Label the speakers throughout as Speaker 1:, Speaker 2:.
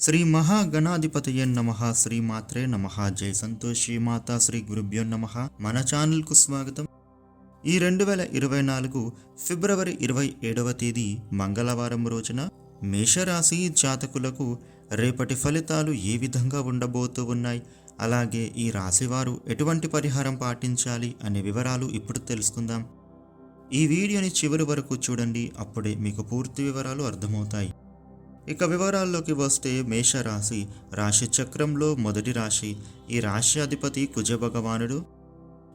Speaker 1: శ్రీ మహాగణాధిపతయ నమ శ్రీమాత్రే నమ. జై సంతోషి మాత శ్రీ గురుభ్యో నమ. మన ఛానల్కు స్వాగతం. ఈ రెండు వేల ఇరవై నాలుగు ఫిబ్రవరి ఇరవై ఏడవ తేదీ మంగళవారం రోజున మేషరాశి జాతకులకు రేపటి ఫలితాలు ఏ విధంగా ఉండబోతూ ఉన్నాయి? అలాగే ఈ రాశివారు ఎటువంటి పరిహారం పాటించాలి అనే వివరాలు ఇప్పుడు తెలుసుకుందాం. ఈ వీడియోని చివరి వరకు చూడండి అప్పుడే మీకు పూర్తి వివరాలు అర్థమవుతాయి. ఇక వివరాల్లోకి వస్తే మేషరాశి రాశి చక్రంలో మొదటి రాశి ఈ రాశి అధిపతి కుజ భగవానుడు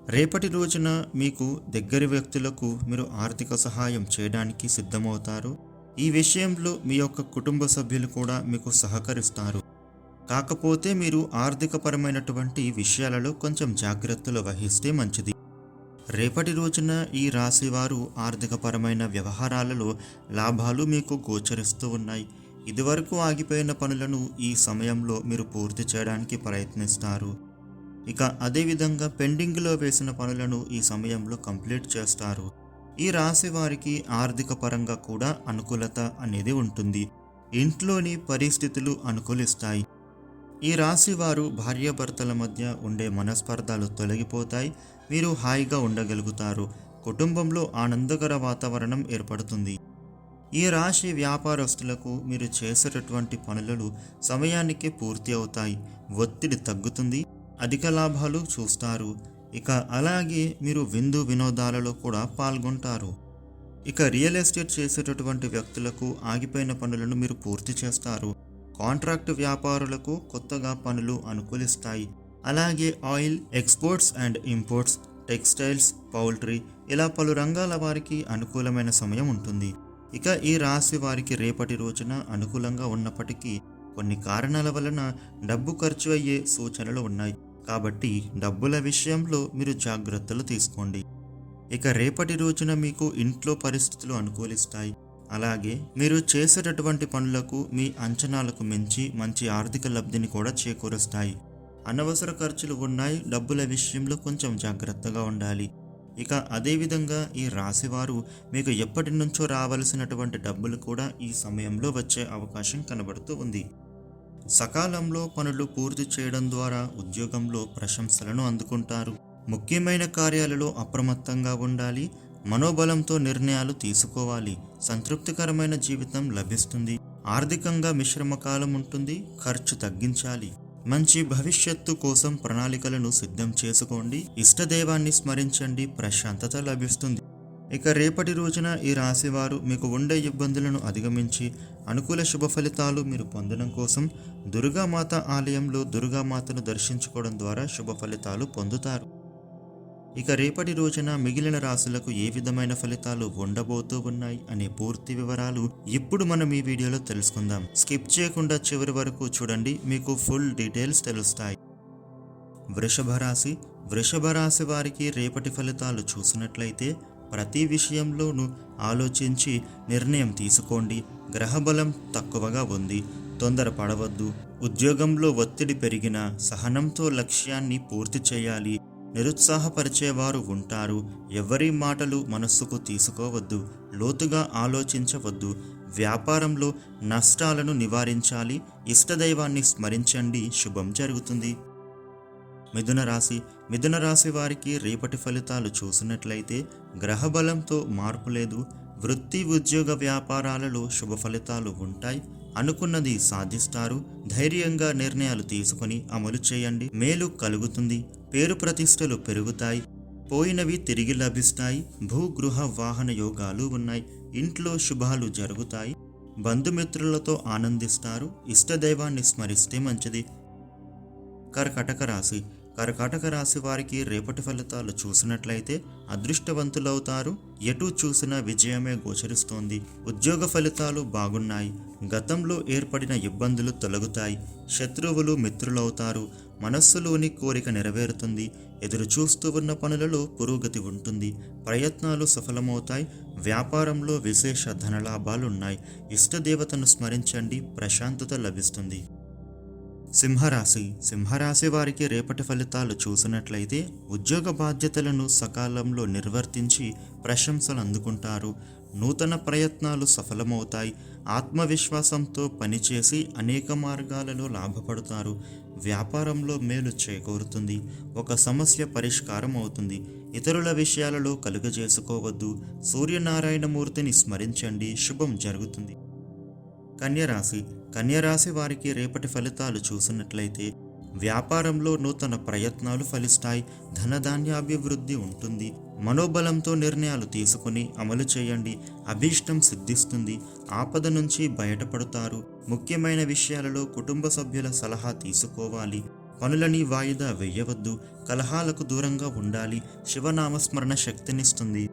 Speaker 1: రేపటి రోజున మీకు దగ్గరి వ్యక్తులకు మీరు ఆర్థిక సహాయం చేయడానికి సిద్ధమవుతారు. ఈ విషయంలో మీ యొక్క కుటుంబ సభ్యులు కూడా మీకు సహకరిస్తారు. కాకపోతే మీరు ఆర్థికపరమైనటువంటి విషయాలలో కొంచెం జాగ్రత్తలు వహిస్తే మంచిది. రేపటి రోజున ఈ రాశి వారు ఆర్థికపరమైన వ్యవహారాలలో లాభాలు మీకు గోచరిస్తూ ఉన్నాయి. ఇదివరకు ఆగిపోయిన పనులను ఈ సమయంలో మీరు పూర్తి చేయడానికి ప్రయత్నిస్తారు. ఇక అదేవిధంగా పెండింగ్లో వేసిన పనులను ఈ సమయంలో కంప్లీట్ చేస్తారు. ఈ రాశి వారికి ఆర్థిక పరంగా కూడా అనుకూలత అనేది ఉంటుంది. ఇంట్లోని పరిస్థితులు అనుకూలిస్తాయి. ఈ రాశి వారు భార్యాభర్తల మధ్య ఉండే మనస్పర్ధాలు తొలగిపోతాయి. మీరు హాయిగా ఉండగలుగుతారు. కుటుంబంలో ఆనందకర వాతావరణం ఏర్పడుతుంది. ఈ రాశి వ్యాపారస్తులకు మీరు చేసేటటువంటి పనులు సమయానికే పూర్తి అవుతాయి. ఒత్తిడి తగ్గుతుంది. అధిక లాభాలు చూస్తారు. ఇక అలాగే మీరు విందు వినోదాలలో కూడా పాల్గొంటారు. ఇక రియల్ ఎస్టేట్ చేసేటటువంటి వ్యక్తులకు ఆగిపోయిన పనులను మీరు పూర్తి చేస్తారు. కాంట్రాక్ట్ వ్యాపారులకు కొత్తగా పనులు అనుకూలిస్తాయి. అలాగే oil exports and imports textiles poultry ఇలా పలు రంగాల వారికి అనుకూలమైన సమయం ఉంటుంది. ఇక ఈ రాశి వారికి రేపటి రోజున అనుకూలంగా ఉన్నప్పటికీ కొన్ని కారణాల వలన డబ్బు ఖర్చు అయ్యే సూచనలు ఉన్నాయి. కాబట్టి డబ్బుల విషయంలో మీరు జాగ్రత్తలు తీసుకోండి. ఇక రేపటి రోజున మీకు ఇంట్లో పరిస్థితులు అనుకూలిస్తాయి. అలాగే మీరు చేసేటటువంటి పనులకు మీ అంచనాలకు మించి మంచి ఆర్థిక లబ్ధిని కూడా చేకూరుస్తాయి. అనవసర ఖర్చులు ఉన్నాయి. డబ్బుల విషయంలో కొంచెం జాగ్రత్తగా ఉండాలి. ఇక అదేవిధంగా ఈ రాశివారు మీకు ఎప్పటి నుంచో రావలసినటువంటి డబ్బులు కూడా ఈ సమయంలో వచ్చే అవకాశం కనబడుతూ ఉంది. సకాలంలో పనులు పూర్తి చేయడం ద్వారా ఉద్యోగంలో ప్రశంసలను అందుకుంటారు. ముఖ్యమైన కార్యాలలో అప్రమత్తంగా ఉండాలి. మనోబలంతో నిర్ణయాలు తీసుకోవాలి. సంతృప్తికరమైన జీవితం లభిస్తుంది. ఆర్థికంగా మిశ్రమ కాలం ఉంటుంది. ఖర్చు తగ్గించాలి. మంచి భవిష్యత్తు కోసం ప్రణాళికలను సిద్ధం చేసుకోండి. ఇష్టదైవాన్ని స్మరించండి. ప్రశాంతత లభిస్తుంది. ఇక రేపటి రోజున ఈ రాశివారు మీకు ఉండే ఇబ్బందులను అధిగమించి అనుకూల శుభ ఫలితాలు మీరు పొందడం కోసం దుర్గామాత ఆలయంలో దుర్గామాతను దర్శించుకోవడం ద్వారా శుభ ఫలితాలు పొందుతారు. ఇక రేపటి రోజున మిగిలిన రాశులకు ఏ విధమైన ఫలితాలు ఉండబోతూ ఉన్నాయి అనే పూర్తి వివరాలు ఇప్పుడు మనం ఈ వీడియోలో తెలుసుకుందాం. స్కిప్ చేయకుండా చివరి వరకు చూడండి మీకు ఫుల్ డీటెయిల్స్ తెలుస్తాయి. వృషభ రాశి. వృషభ రాశి వారికి రేపటి ఫలితాలు చూసినట్లయితే ప్రతి విషయంలోనూ ఆలోచించి నిర్ణయం తీసుకోండి. గ్రహబలం తక్కువగా ఉంది. తొందర పడవద్దు ఉద్యోగంలో ఒత్తిడి పెరిగిన సహనంతో లక్ష్యాన్ని పూర్తి చేయాలి. నిరుత్సాహపరిచేవారు ఉంటారు. ఎవరి మాటలు మనస్సుకు తీసుకోవద్దు. లోతుగా ఆలోచించవద్దు. వ్యాపారంలో నష్టాలను నివారించాలి. ఇష్టదైవాన్ని స్మరించండి. శుభం జరుగుతుంది. మిథున రాశి. మిథున రాశి వారికి రేపటి ఫలితాలు చూసినట్లయితే గ్రహబలంతో మార్పు లేదు. వృత్తి ఉద్యోగ వ్యాపారాలలో శుభ ఫలితాలు ఉంటాయి. అనుకున్నది సాధిస్తారు. ధైర్యంగా నిర్ణయాలు తీసుకుని అమలు చేయండి. మేలు కలుగుతుంది. పేరు ప్రతిష్టలు పెరుగుతాయి. పోయినవి తిరిగి లభిస్తాయి. భూగృహ వాహన యోగాలు ఉన్నాయి. ఇంట్లో శుభాలు జరుగుతాయి. బంధుమిత్రులతో ఆనందిస్తారు. ఇష్టదైవాన్ని స్మరిస్తే మంచిది. కర్కటక రాశి. కర్కాటక రాశి వారికి రేపటి ఫలితాలు చూసినట్లయితే అదృష్టవంతులవుతారు. ఎటు చూసినా విజయమే గోచరిస్తోంది. ఉద్యోగ ఫలితాలు బాగున్నాయి. గతంలో ఏర్పడిన ఇబ్బందులు తొలగుతాయి. శత్రువులు మిత్రులవుతారు. మనస్సులోని కోరిక నెరవేరుతుంది. ఎదురు చూస్తూ ఉన్న పనులలో పురోగతి ఉంటుంది. ప్రయత్నాలు సఫలమవుతాయి. వ్యాపారంలో విశేష ధనలాభాలున్నాయి. ఇష్టదేవతను స్మరించండి. ప్రశాంతత లభిస్తుంది. సింహరాశి. సింహరాశి వారికి రేపటి ఫలితాలు చూసినట్లయితే ఉద్యోగ బాధ్యతలను సకాలంలో నిర్వర్తించి ప్రశంసలు అందుకుంటారు. నూతన ప్రయత్నాలు సఫలమవుతాయి. ఆత్మవిశ్వాసంతో పనిచేసి అనేక మార్గాలలో లాభపడతారు. వ్యాపారంలో మేలు చేకూరుతుంది. ఒక సమస్య పరిష్కారం అవుతుంది. ఇతరుల విషయాలలో కలుగజేసుకోవద్దు. సూర్యనారాయణమూర్తిని స్మరించండి. శుభం జరుగుతుంది. కన్యరాశి. కన్యరాశి వారికి రేపటి ఫలితాలు చూసినట్లయితే వ్యాపారంలో నూతన ప్రయత్నాలు ఫలిస్తాయి. ధనధాన్యాభివృద్ధి ఉంటుంది. మనోబలంతో నిర్ణయాలు తీసుకుని అమలు చేయండి. అభీష్టం సిద్ధిస్తుంది. ఆపద నుంచి బయటపడతారు. ముఖ్యమైన విషయాలలో కుటుంబ సభ్యుల సలహా తీసుకోవాలి. పనులని వాయిదా వేయవద్దు. కలహాలకు దూరంగా ఉండాలి. శివనామస్మరణ శక్తినిస్తుంది.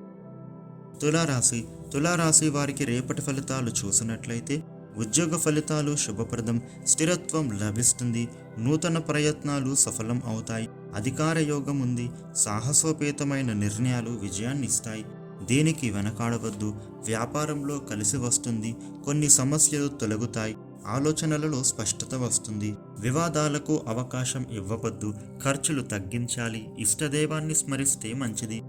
Speaker 1: తులారాశి. తులారాశి వారికి రేపటి ఫలితాలు చూసినట్లయితే ఉద్యోగ ఫలితాలు శుభప్రదం స్థిరత్వం లభిస్తుంది నూతన ప్రయత్నాలు సఫలం అవుతాయి అధికార యోగం ఉంది సాహసోపేతమైన నిర్ణయాలు విజయాన్ని ఇస్తాయి. దేనికి వెనకాడవద్దు వ్యాపారంలో కలిసి వస్తుంది కొన్ని సమస్యలు తొలగుతాయి ఆలోచనలలో స్పష్టత వస్తుంది వివాదాలకు అవకాశం ఇవ్వవద్దు ఖర్చులు తగ్గించాలి ఇష్టదైవాన్ని స్మరిస్తే మంచిది.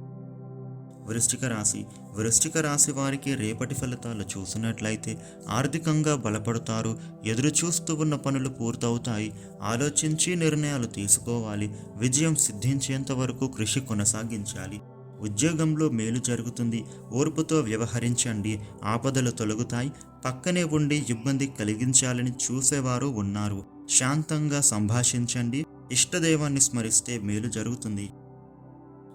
Speaker 1: వృష్టిక రాశి. వృష్టిక రాశి వారికి రేపటి ఫలితాలు చూసినట్లయితే ఆర్థికంగా బలపడతారు. ఎదురు చూస్తూ ఉన్న పనులు పూర్తవుతాయి. ఆలోచించి నిర్ణయాలు తీసుకోవాలి. విజయం సిద్ధించేంత వరకు కృషి కొనసాగించాలి. ఉద్యోగంలో మేలు జరుగుతుంది. ఓర్పుతో వ్యవహరించండి. ఆపదలు తొలగుతాయి. పక్కనే ఉండి ఇబ్బంది కలిగించాలని చూసేవారు ఉన్నారు. శాంతంగా సంభాషించండి. ఇష్టదైవాన్ని స్మరిస్తే మేలు జరుగుతుంది.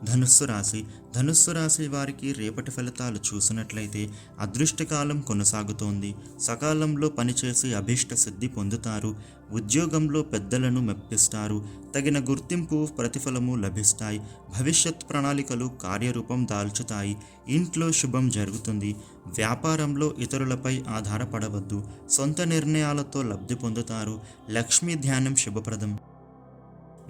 Speaker 1: ధనుస్సు రాశి. ధనుస్సు రాశి వారికి రేపటి ఫలితాలు చూసినట్లయితే అదృష్టకాలం కొనసాగుతోంది. సకాలంలో పనిచేసి అభీష్ట సిద్ధి పొందుతారు. ఉద్యోగంలో పెద్దలను మెప్పిస్తారు. తగిన గుర్తింపు ప్రతిఫలము లభిస్తాయి. భవిష్యత్ ప్రణాళికలు కార్యరూపం దాల్చుతాయి. ఇంట్లో శుభం జరుగుతుంది. వ్యాపారంలో ఇతరులపై ఆధారపడవద్దు. సొంత నిర్ణయాలతో లబ్ధి పొందుతారు. లక్ష్మీ ధ్యానం శుభప్రదం.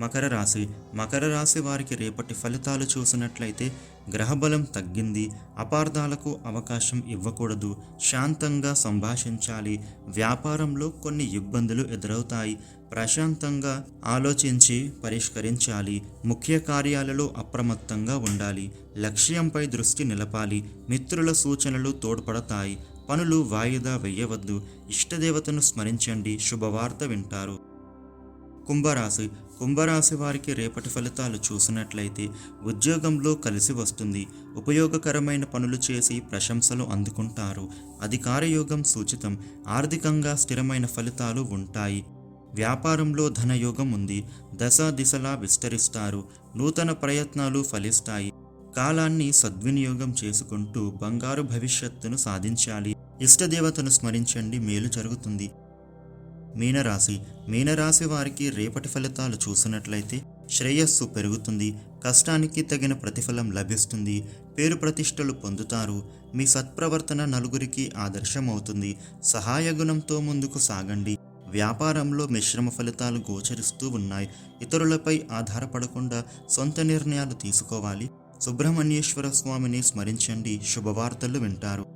Speaker 1: మకర రాశి. మకర రాశి వారికి రేపటి ఫలితాలు చూసినట్లయితే గ్రహబలం తగ్గింది. అపార్థాలకు అవకాశం ఇవ్వకూడదు. శాంతంగా సంభాషించాలి. వ్యాపారంలో కొన్ని ఇబ్బందులు ఎదురవుతాయి. ప్రశాంతంగా ఆలోచించి పరిష్కరించాలి. ముఖ్య కార్యాలలో అప్రమత్తంగా ఉండాలి. లక్ష్యంపై దృష్టి నిలపాలి. మిత్రుల సూచనలు తోడ్పడతాయి. పనులు వాయిదా వేయవద్దు. ఇష్టదేవతను స్మరించండి. శుభవార్త వింటారు. కుంభరాశి. కుంభరాశి వారికి రేపటి ఫలితాలు చూసినట్లయితే ఉద్యోగంలో కలిసి వస్తుంది. ఉపయోగకరమైన పనులు చేసి ప్రశంసలు అందుకుంటారు. అధికార యోగం సూచితం. ఆర్థికంగా స్థిరమైన ఫలితాలు ఉంటాయి. వ్యాపారంలో ధనయోగం ఉంది. దశ దిశలా విస్తరిస్తారు. నూతన ప్రయత్నాలు ఫలిస్తాయి. కాలాన్ని సద్వినియోగం చేసుకుంటూ బంగారు భవిష్యత్తును సాధించాలి. ఇష్టదేవతను స్మరించండి. మేలు జరుగుతుంది. మీనరాశి. మీనరాశి వారికి రేపటి ఫలితాలు చూసినట్లయితే శ్రేయస్సు పెరుగుతుంది కష్టానికి తగిన ప్రతిఫలం లభిస్తుంది పేరు ప్రతిష్టలు పొందుతారు మీ సత్ప్రవర్తన నలుగురికి ఆదర్శమవుతుంది సహాయ గుణంతో ముందుకు సాగండి. వ్యాపారంలో మిశ్రమ ఫలితాలు గోచరిస్తూ ఉన్నాయి. ఇతరులపై ఆధారపడకుండా సొంత నిర్ణయాలు తీసుకోవాలి. సుబ్రహ్మణ్యేశ్వర స్వామిని స్మరించండి. శుభవార్తలు వింటారు.